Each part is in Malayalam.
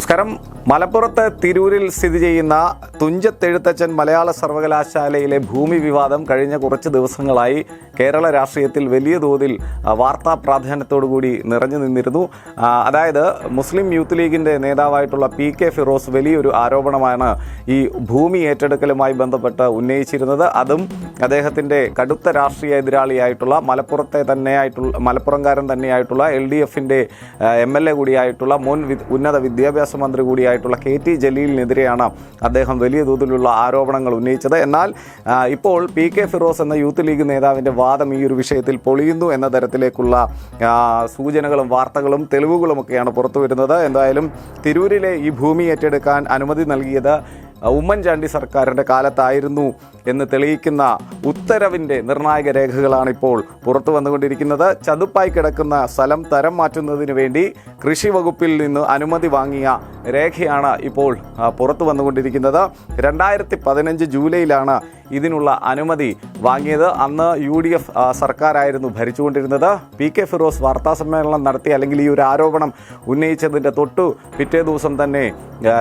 നമസ്കാരം. മലപ്പുറത്ത് തിരൂരിൽ സ്ഥിതി ചെയ്യുന്ന തുഞ്ചത്തെഴുത്തച്ഛൻ മലയാള സർവകലാശാലയിലെ ഭൂമി വിവാദം കഴിഞ്ഞ കുറച്ച് ദിവസങ്ങളായി കേരള രാഷ്ട്രീയത്തിൽ വലിയ തോതിൽ വാർത്താ പ്രാധാന്യത്തോടുകൂടി നിറഞ്ഞു നിന്നിരുന്നു. അതായത് മുസ്ലിം യൂത്ത് ലീഗിന്റെ നേതാവായിട്ടുള്ള പി കെ ഫിറോസ് വലിയൊരു ആരോപണമാണ് ഈ ഭൂമി ഏറ്റെടുക്കലുമായി ബന്ധപ്പെട്ട് ഉന്നയിച്ചിരുന്നത്. അതും അദ്ദേഹത്തിന്റെ കടുത്ത രാഷ്ട്രീയ എതിരാളിയായിട്ടുള്ള മലപ്പുറത്തെ തന്നെയായിട്ടുള്ള മലപ്പുറംകാരൻ തന്നെയായിട്ടുള്ള എൽ ഡി എഫിന്റെ എം എൽ എ കൂടിയായിട്ടുള്ള മുൻ ഉന്നത വിദ്യാഭ്യാസ മന്ത്രി കൂടിയായിട്ടുള്ള കെ ടി ജലീലിനെതിരെയാണ് അദ്ദേഹം വലിയ തോതിലുള്ള ആരോപണങ്ങൾ ഉന്നയിച്ചത്. എന്നാൽ ഇപ്പോൾ പി കെ ഫിറോസ് എന്ന യൂത്ത് ലീഗ് നേതാവിന്റെ വാദം ഈ ഒരു വിഷയത്തിൽ പൊളിയുന്നു എന്ന തരത്തിലേക്കുള്ള സൂചനകളും വാർത്തകളും തെളിവുകളുമൊക്കെയാണ് പുറത്തു വരുന്നത് എന്തായാലും തിരൂരിലെ ഈ ഭൂമി ഏറ്റെടുക്കാൻ അനുമതി നൽകിയത് ഉമ്മൻചാണ്ടി സർക്കാരിന്റെ കാലത്തായിരുന്നു എന്ന് തെളിയിക്കുന്ന ഉത്തരവിന്റെ നിർണായക രേഖകളാണ് ഇപ്പോൾ പുറത്തു വന്നുകൊണ്ടിരിക്കുന്നത്. ചതുപ്പായി കിടക്കുന്ന സ്ഥലം തരം മാറ്റുന്നതിന് വേണ്ടി കൃഷി വകുപ്പിൽ നിന്ന് അനുമതി വാങ്ങിയ രേഖയാണ് ഇപ്പോൾ പുറത്തു വന്നുകൊണ്ടിരിക്കുന്നത്. രണ്ടായിരത്തി പതിനഞ്ച് ജൂലൈയിലാണ് ഇതിനുള്ള അനുമതി വാങ്ങിയത് അന്ന് യു ഡി എഫ് സർക്കാരായിരുന്നു ഭരിച്ചുകൊണ്ടിരുന്നത്. പി കെ ഫിറോസ് വാർത്താ സമ്മേളനം നടത്തി അല്ലെങ്കിൽ ഈ ഒരു ആരോപണം ഉന്നയിച്ചതിന്റെ തൊട്ടു പിറ്റേ ദിവസം തന്നെ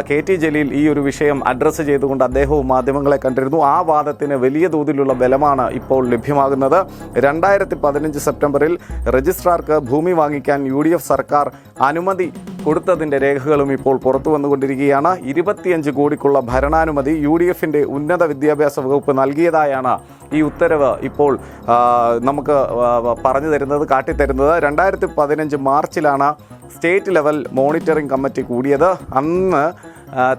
കെ ടി ജലീൽ ഈ ഒരു വിഷയം അഡ്രസ്സ് ചെയ്തുകൊണ്ട് അദ്ദേഹവും മാധ്യമങ്ങളെ കണ്ടിരുന്നു. ആ വാദത്തിന് വലിയ തോതിലുള്ള ബലമാണ് ഇപ്പോൾ ലഭ്യമാകുന്നത്. രണ്ടായിരത്തി പതിനഞ്ച് സെപ്റ്റംബറിൽ രജിസ്ട്രാർക്ക് ഭൂമി വാങ്ങിക്കാൻ യു സർക്കാർ അനുമതി കൊടുത്തതിന്റെ രേഖകളും ഇപ്പോൾ പുറത്തു വന്നുകൊണ്ടിരിക്കുകയാണ്. ഇരുപത്തിയഞ്ച് കോടിക്കുള്ള ഭരണാനുമതി യു ഡി എഫിന്റെ ഉന്നത വിദ്യാഭ്യാസ വകുപ്പ് നൽകിയതായാണ് ഈ ഉത്തരവ് ഇപ്പോൾ നമുക്ക് പറഞ്ഞു തരുന്നത് കാട്ടിത്തരുന്നത്. രണ്ടായിരത്തി പതിനഞ്ച് മാർച്ചിലാണ് സ്റ്റേറ്റ് ലെവൽ മോണിറ്ററിംഗ് കമ്മിറ്റി കൂടിയത്. അന്ന്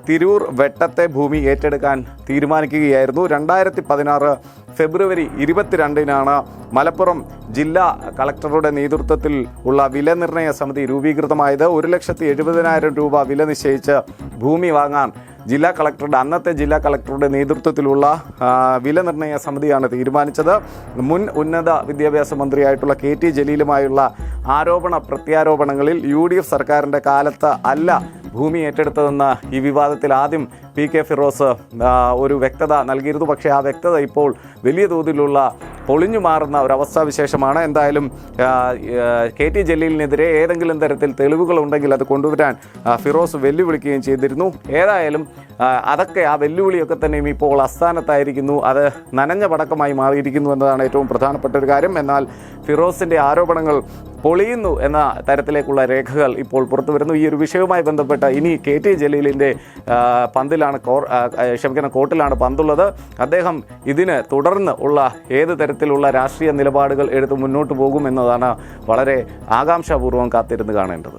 തിരൂർ വെട്ടത്തെ ഭൂമി ഏറ്റെടുക്കാൻ തീരുമാനിക്കുകയായിരുന്നു. രണ്ടായിരത്തി പതിനാറ് ഫെബ്രുവരി ഇരുപത്തിരണ്ടിനാണ് മലപ്പുറം ജില്ലാ കളക്ടറുടെ നേതൃത്വത്തിൽ ഉള്ള വില നിർണയ സമിതി രൂപീകൃതമായത്. ഒരു ലക്ഷത്തി എഴുപതിനായിരം രൂപ വില നിശ്ചയിച്ച് ഭൂമി വാങ്ങാൻ ജില്ലാ കളക്ടറുടെ അന്നത്തെ ജില്ലാ കളക്ടറുടെ നേതൃത്വത്തിലുള്ള വില നിർണയ സമിതിയാണ് തീരുമാനിച്ചത്. മുൻ ഉന്നത വിദ്യാഭ്യാസ മന്ത്രിയായിട്ടുള്ള കെ ടി ജലീലുമായുള്ള ആരോപണ പ്രത്യാരോപണങ്ങളിൽ യു ഡി എഫ് സർക്കാരിന്റെ കാലത്ത് അല്ല ഭൂമി ഏറ്റെടുത്തതെന്ന് ഈ വിവാദത്തിൽ ആദ്യം പി കെ ഫിറോസ് ഒരു വ്യക്തത നൽകിയിരുന്നു. പക്ഷേ ആ വ്യക്തത ഇപ്പോൾ വലിയ തോതിലുള്ള പൊളിഞ്ഞു മാറുന്ന ഒരവസ്ഥാവിശേഷമാണ് എന്തായാലും ആ, ആ, കെ ടി ജലീലിനെതിരെ ഏതെങ്കിലും തരത്തിൽ തെളിവുകളുണ്ടെങ്കിൽ അത് കൊണ്ടുവരാൻ ഫിറോസ് വെല്ലുവിളിക്കുകയും ചെയ്തിരുന്നു. ഏതായാലും അതൊക്കെ ആ വെല്ലുവിളിയൊക്കെ തന്നെയും ഇപ്പോൾ അസ്ഥാനത്തായിരിക്കുന്നു അത് നനഞ്ഞ പടക്കമായി മാറിയിരിക്കുന്നു എന്നതാണ് ഏറ്റവും പ്രധാനപ്പെട്ട ഒരു കാര്യം. എന്നാൽ ഫിറോസിന്റെ ആരോപണങ്ങൾ പൊളിയുന്നു എന്ന തരത്തിലേക്കുള്ള രേഖകൾ ഇപ്പോൾ പുറത്തു വരുന്നു. ഈ ഒരു വിഷയവുമായി ബന്ധപ്പെട്ട് ഇനി കെ ടി ജലീലിന്റെ പന്തിലാണ് കോർ ആ, കോർട്ടിലാണ് പന്തുള്ളത്. അദ്ദേഹം ഇതിന് തുടർന്ന് ഉള്ള ഏത് തരത്തിലുള്ള രാഷ്ട്രീയ നിലപാടുകൾ എടുത്ത് മുന്നോട്ട് പോകും പോകുമെന്നതാണ് വളരെ ആകാംക്ഷാപൂർവം കാത്തിരുന്ന് കാണേണ്ടത്.